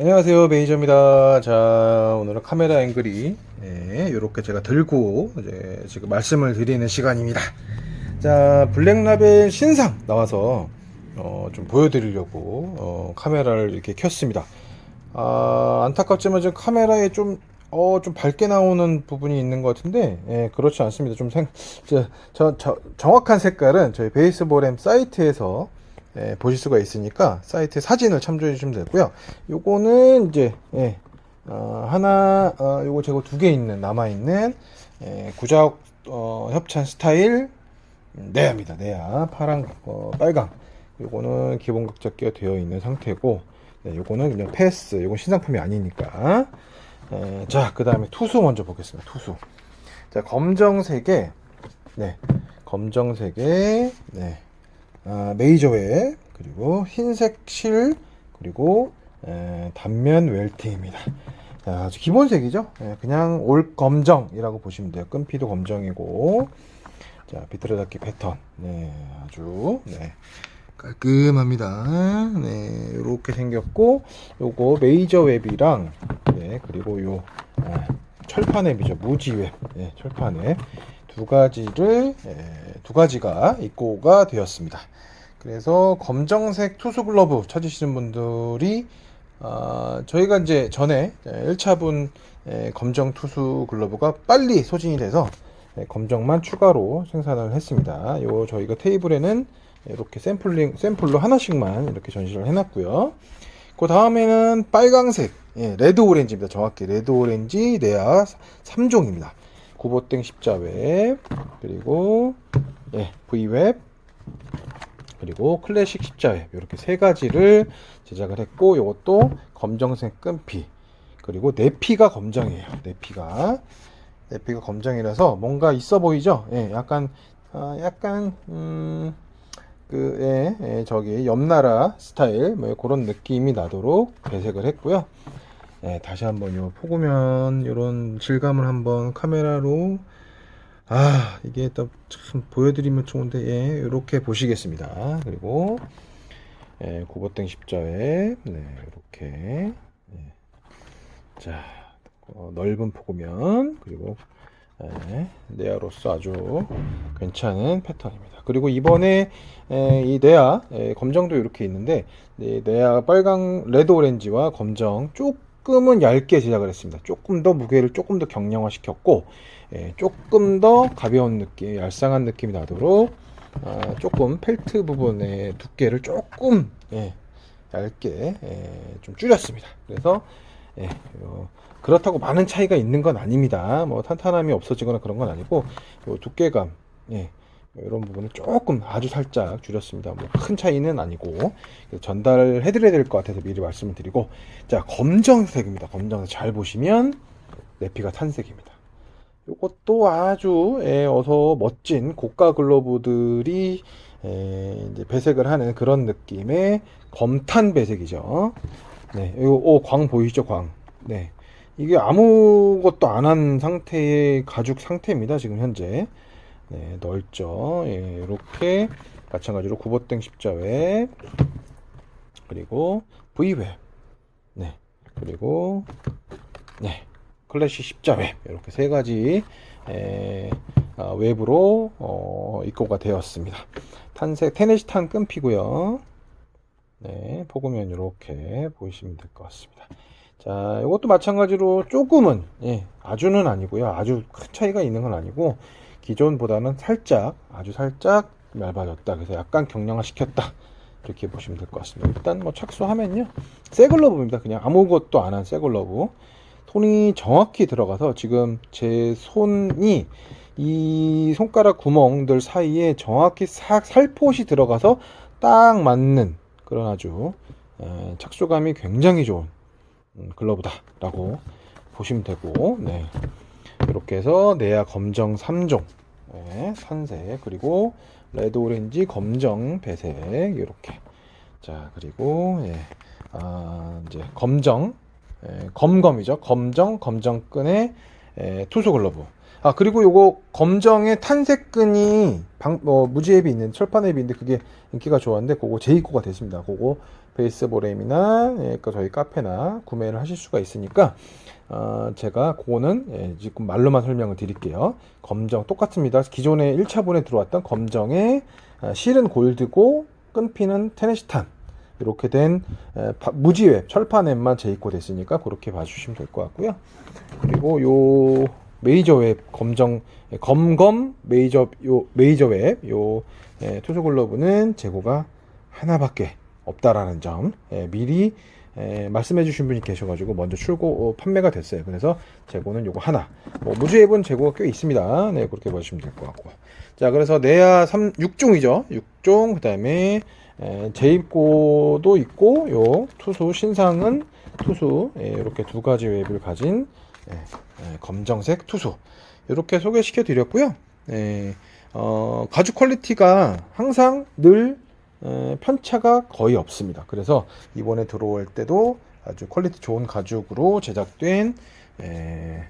안녕하세요 메이저입니다. 자 오늘은 카메라 앵글이 이렇게 제가 들고 이제 지금 말씀을 드리는 시간입니다. 자 블랙라벨 신상 나와서 어, 좀 보여드리려고 어, 카메라를 이렇게 켰습니다. 아, 안타깝지만 지금 카메라에 좀 어, 좀 밝게 나오는 부분이 있는 것 같은데, 예, 그렇지 않습니다. 좀 생, 저, 저, 저, 정확한 색깔은 저희 베이스볼 엠 사이트에서 예, 보실 수가 있으니까 사이트 사진을 참조해 주시면 되고요. 요거는 이제 예, 어, 하나 어, 요거 제거 두 개 있는 남아 있는 예, 구작 어, 협찬 스타일 음, 네야입니다. 네야 파랑 어, 빨강 요거는 기본 각잡기가 되어 있는 상태고 네, 요거는 그냥 패스 요건 신상품이 아니니까 예, 자그 다음에 투수 먼저 보겠습니다. 투수 자 검정색에 네 검정색에 네 아, 메이저웨 그리고 흰색 실 그리고 에, 단면 웰팅입니다. 자, 아주 기본색이죠. 예, 그냥 올 검정이라고 보시면 돼요. 끈피도 검정이고 자 비틀어 닫기 패턴 네 아주 네 깔끔합니다. 네 이렇게 생겼고 요거 메이저 웹이랑 네 그리고 요 아, 철판 웹이죠 무지 웹 네, 철판 웹 두 가지를 에, 두 가지가 입고가 되었습니다. 그래서 검정색 투수 글러브 찾으시는 분들이 아, 저희가 이제 전에 1차분 검정 투수 글러브가 빨리 소진이 돼서 예, 검정만 추가로 생산을 했습니다. 요 저희가 테이블에는 이렇게 샘플링 샘플로 하나씩만 이렇게 전시를 해놨고요. 그 다음에는 빨강색 예, 레드 오렌지입니다. 정확히 레드 오렌지 네아 3종입니다. 고보땡 십자웹 그리고 예, V웹 그리고 클래식 십자회 이렇게 세 가지를 제작을 했고 이것도 검정색 끈피. 그리고 내피가 검정이에요. 내피가. 내피가 검정이라서 뭔가 있어 보이죠? 예, 약간 아, 약간 음, 그 예, 예, 저기 옆나라 스타일 뭐 그런 느낌이 나도록 배색을 했고요 예, 다시 한번 요 포구면 이런 질감을 한번 카메라로 아 이게 또참 보여드리면 좋은데 예 이렇게 보시겠습니다 그리고 예, 고보땡 십자에 네 이렇게 예. 자 어, 넓은 포구면 그리고 예, 네아로서 아주 괜찮은 패턴입니다 그리고 이번에 예, 이 네아 예, 검정도 이렇게 있는데 네, 네아 빨강 레드 오렌지와 검정 조금은 얇게 제작을 했습니다 조금 더 무게를 조금 더 경량화 시켰고 예, 조금 더 가벼운 느낌, 얄쌍한 느낌이 나도록 아, 조금 펠트 부분의 두께를 조금 예, 얇게 예, 좀 줄였습니다. 그래서 예, 어, 그렇다고 많은 차이가 있는 건 아닙니다. 뭐 탄탄함이 없어지거나 그런 건 아니고 요 두께감 예, 이런 부분을 조금 아주 살짝 줄였습니다. 뭐 큰 차이는 아니고 전달을 해드려야 될 것 같아서 미리 말씀을 드리고 자 검정색입니다. 검정색 잘 보시면 내피가 탄색입니다. 이것도 아주 예, 어서 멋진 고가 글러브들이 예, 이제 배색을 하는 그런 느낌의 검탄 배색이죠. 네, 이거 오, 광 보이시죠, 광. 네, 이게 아무것도 안 한 상태의 가죽 상태입니다. 지금 현재. 네, 넓죠. 예, 이렇게 마찬가지로 구보땡 십자회 그리고 V웹. 네, 그리고 네. 클래식 십자웹 이렇게 세 가지 에, 어, 웹으로 어, 입고가 되었습니다. 탄색 테네시탄 끈피고요. 네, 포구면 이렇게 보시면 될 것 같습니다. 자, 이것도 마찬가지로 조금은 예, 아주는 아니고요. 아주 큰 차이가 있는 건 아니고 기존보다는 살짝 아주 살짝 얇아졌다. 그래서 약간 경량화 시켰다. 이렇게 보시면 될 것 같습니다. 일단 뭐 착수하면요. 새 글러브입니다. 그냥 아무것도 안 한 새 글러브. 손이 정확히 들어가서 지금 제 손이 이 손가락 구멍들 사이에 정확히 사, 살포시 들어가서 딱 맞는 그런 아주 에, 착수감이 굉장히 좋은 음, 글러브다라고 보시면 되고 네. 이렇게 해서 내야 검정 3종. 네, 산색. 그리고 레드 오렌지 검정 배색. 이렇게. 자 그리고 예, 아, 이제 검정. 에, 검검이죠. 검정, 검정끈의 에, 투수 글러브. 아 그리고 요거 검정의 탄색끈이 방, 어, 무지 앱이 있는 철판 앱인데 그게 인기가 좋았는데 그거 재입고가 됐습니다. 그거 베이스볼엠이나 예, 그 저희 카페나 구매를 하실 수가 있으니까 어, 제가 그거는 예, 지금 말로만 설명을 드릴게요. 검정 똑같습니다. 기존에 1차본에 들어왔던 검정의 아, 실은 골드고 끈피는 테네시탄 이렇게 된 에, 바- 무지웹 철판 앱만 재입고 됐으니까 그렇게 봐주시면 될 것 같고요. 그리고 요 메이저 웹 검정 예, 검검 메이저 요 메이저 웹요 예, 투수 글러브는 재고가 하나밖에 없다라는 점 예, 미리 예, 말씀해 주신 분이 계셔가지고 먼저 출고 어, 판매가 됐어요. 그래서 재고는 요거 하나. 뭐 무주앱은 재고가 꽤 있습니다. 네 그렇게 보시면 될 것 같고. 자 그래서 내야 3 6종이죠. 6종 그다음에 에, 재입고도 있고 요 투수 신상은 투수 예, 이렇게 두 가지 웹을 가진 예, 예, 검정색 투수 이렇게 소개시켜 드렸고요. 예, 어, 가죽 퀄리티가 항상 늘 에, 편차가 거의 없습니다. 그래서 이번에 들어올 때도 아주 퀄리티 좋은 가죽으로 제작된 에,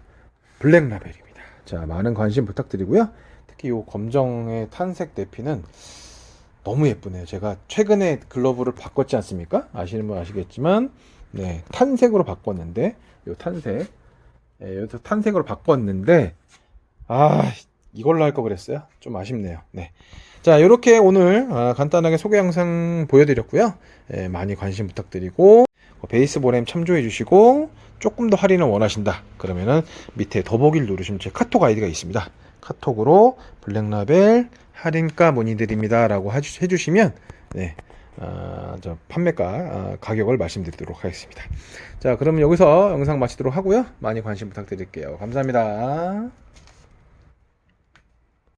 블랙 라벨입니다. 자 많은 관심 부탁드리고요. 특히 이 검정의 탄색 내피는 너무 예쁘네요. 제가 최근에 글러브를 바꿨지 않습니까? 아시는 분 아시겠지만, 네, 탄색으로 바꿨는데, 요 탄색, 예, 여기서 탄색으로 바꿨는데, 아, 이걸로 할 거 그랬어요? 좀 아쉽네요. 네. 자, 이렇게 오늘 아, 간단하게 소개 영상 보여드렸고요. 예, 많이 관심 부탁드리고, 베이스볼엠 참조해 주시고, 조금 더 할인을 원하신다. 그러면은 밑에 더보기를 누르시면 제 카톡 아이디가 있습니다. 카톡으로 블랙라벨 할인가 문의드립니다. 라고 해주- 해주시면, 네, 아, 저 판매가, 아, 가격을 말씀드리도록 하겠습니다. 자, 그러면 여기서 영상 마치도록 하고요. 많이 관심 부탁드릴게요. 감사합니다.